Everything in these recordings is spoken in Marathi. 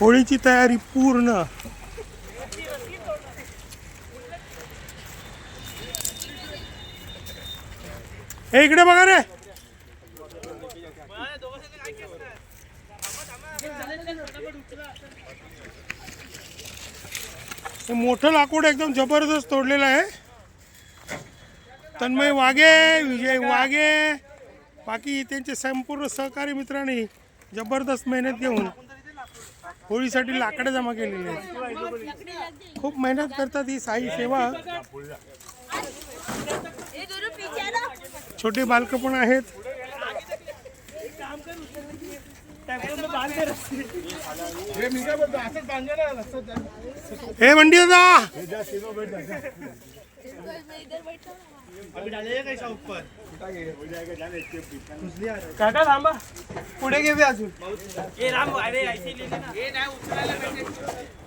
होळीची तयारी पूर्ण. हे इकडे बघा रे. हे मोठं लाकूड एकदम जबरदस्त तोडलेलं आहे. तन्मय वाघे विजय वाघे. बाकी त्यांचे संपूर्ण सहकारी मित्रांनी जबरदस्त मेहनत घेऊन होळीसाठी लाकडं जमा केलेली आहेत. खूप मेहनत करतात ही साई सेवा. छोटे बालकं पण आहेत. हे मंडी दादा. काका थांबा. पुढे घेऊया अजून.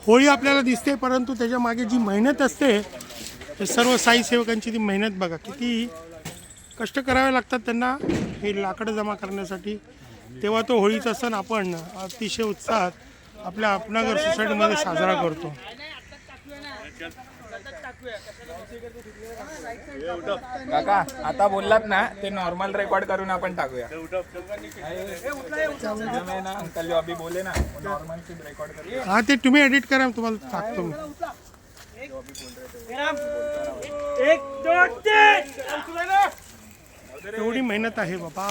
होळी आपल्याला दिसते परंतु त्याच्यामागे जी मेहनत असते सर्व साई सेवकांची ती मेहनत बघा. किती कष्ट करावे लागतात त्यांना हे लाकडं जमा करण्यासाठी. तेव्हा तो होळीचा सण आपण अतिशय उत्साहात आपल्या अपनागर सोसायटीमध्ये साजरा करतो. काका आता बोललात ना ते नॉर्मल रेकॉर्ड करून आपण टाकूया. मैं ना अंकल जो अभी बोले ना नॉर्मल रेकॉर्ड करूया हा ते तुम्ही एडिट करा तुम्हाला टाकतो. मी एक दोन तीन! एवढी मेहनत आहे बाबा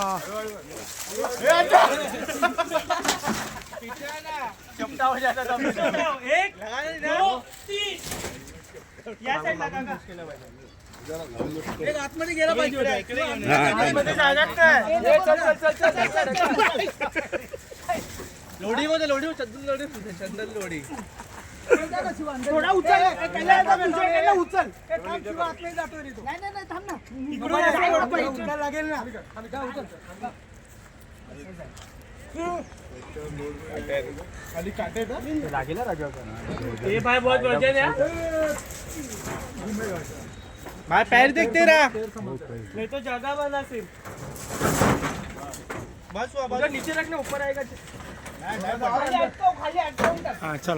एक आतमध्ये गेला पाहिजे लोढी मध्ये लोढी चंदन लोढी चंदन लोढी थोडा उचल. नहीं नहीं ना. लागेल ना. ये भाई बहुत वजन है। भाई पैर देखते रहा नहीं तो ज्यादा बना सिर्फ बस नीचे रखना ऊपर आएगा। हा चला।